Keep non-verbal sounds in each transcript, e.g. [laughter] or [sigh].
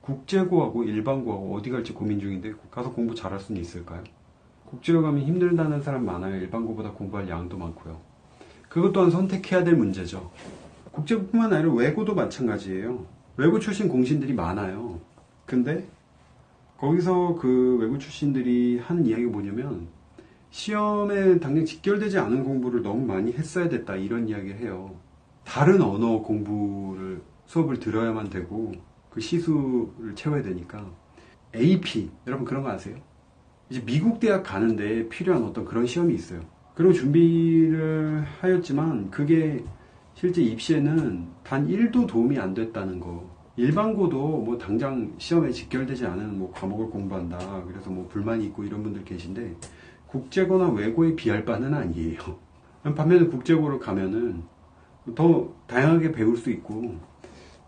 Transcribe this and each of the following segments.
국제고하고 일반고하고 어디 갈지 고민 중인데 가서 공부 잘할 수는 있을까요? 국제로 가면 힘들다는 사람 많아요. 일반고보다 공부할 양도 많고요. 그것 또한 선택해야 될 문제죠. 국제고뿐만 아니라 외고도 마찬가지예요. 외고 출신 공신들이 많아요. 근데 거기서 그 외고 출신들이 하는 이야기가 뭐냐면 시험에 당장 직결되지 않은 공부를 너무 많이 했어야 됐다 이런 이야기를 해요. 다른 언어 공부를 수업을 들어야만 되고 그 시수를 채워야 되니까 AP 여러분 그런 거 아세요? 이제 미국 대학 가는데 필요한 어떤 그런 시험이 있어요. 그리고 준비를 하였지만 그게 실제 입시에는 단 1도 도움이 안 됐다는 거. 일반고도 뭐 당장 시험에 직결되지 않은 뭐 과목을 공부한다. 그래서 뭐 불만이 있고 이런 분들 계신데 국제고나 외고에 비할 바는 아니에요. [laughs] 반면에 국제고를 가면은 더 다양하게 배울 수 있고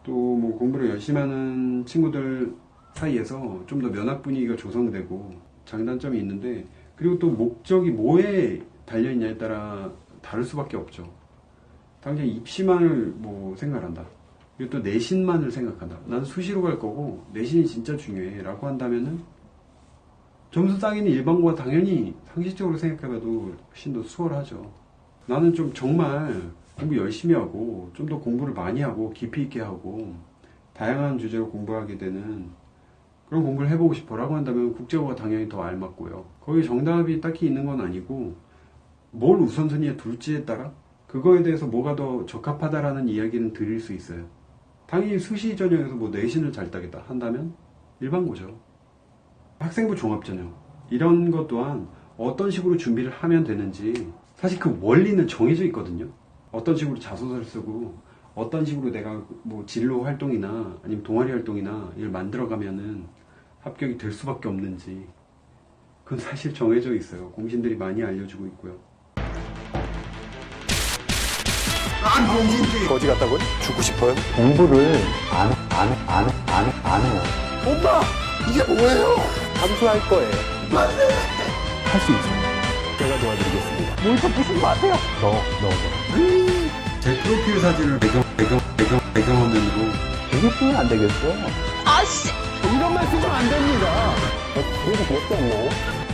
또 뭐 공부를 열심히 하는 친구들 사이에서 좀 더 면학 분위기가 조성되고 장단점이 있는데 그리고 또 목적이 뭐에 달려 있냐에 따라 다를 수밖에 없죠. 당장 입시만을 뭐 생각한다. 그리고 또 내신만을 생각한다. 난 수시로 갈 거고 내신이 진짜 중요해 라고 한다면은 점수 따기는 일반고가 당연히 상식적으로 생각해봐도 훨씬 더 수월하죠. 나는 좀 정말 공부 열심히 하고 좀 더 공부를 많이 하고 깊이 있게 하고 다양한 주제로 공부하게 되는 그런 공부를 해보고 싶어라고 한다면 국제고가 당연히 더 알맞고요. 거기 정답이 딱히 있는 건 아니고 뭘 우선순위에 둘지에 따라 그거에 대해서 뭐가 더 적합하다라는 이야기는 드릴 수 있어요. 당연히 수시 전형에서 뭐 내신을 잘 따겠다 한다면 일반고죠. 학생부 종합전형 이런 것 또한 어떤 식으로 준비를 하면 되는지 사실 그 원리는 정해져 있거든요. 어떤 식으로 자소서를 쓰고 어떤 식으로 내가 뭐 진로 활동이나 아니면 동아리 활동이나 이걸 만들어가면은 합격이 될 수밖에 없는지 그건 사실 정해져 있어요. 공신들이 많이 알려주고 있고요. 어디 갔다고요? 죽고 싶어요? 공부를 안, 안, 안, 안, 안 해요. 엄마! 이게 뭐예요? 감수할 거예요. 할수 있어요. 제가 도와드리겠습니다. 뭘 덮으시지 마세요. 너, 너, 제 프로필 사진을 배경 배경 배경 배경화면으로 되게 쓰면 안 되겠어. 아씨! 이런 말 쓰면 안 됩니다. 그래도 그렇지 않나요?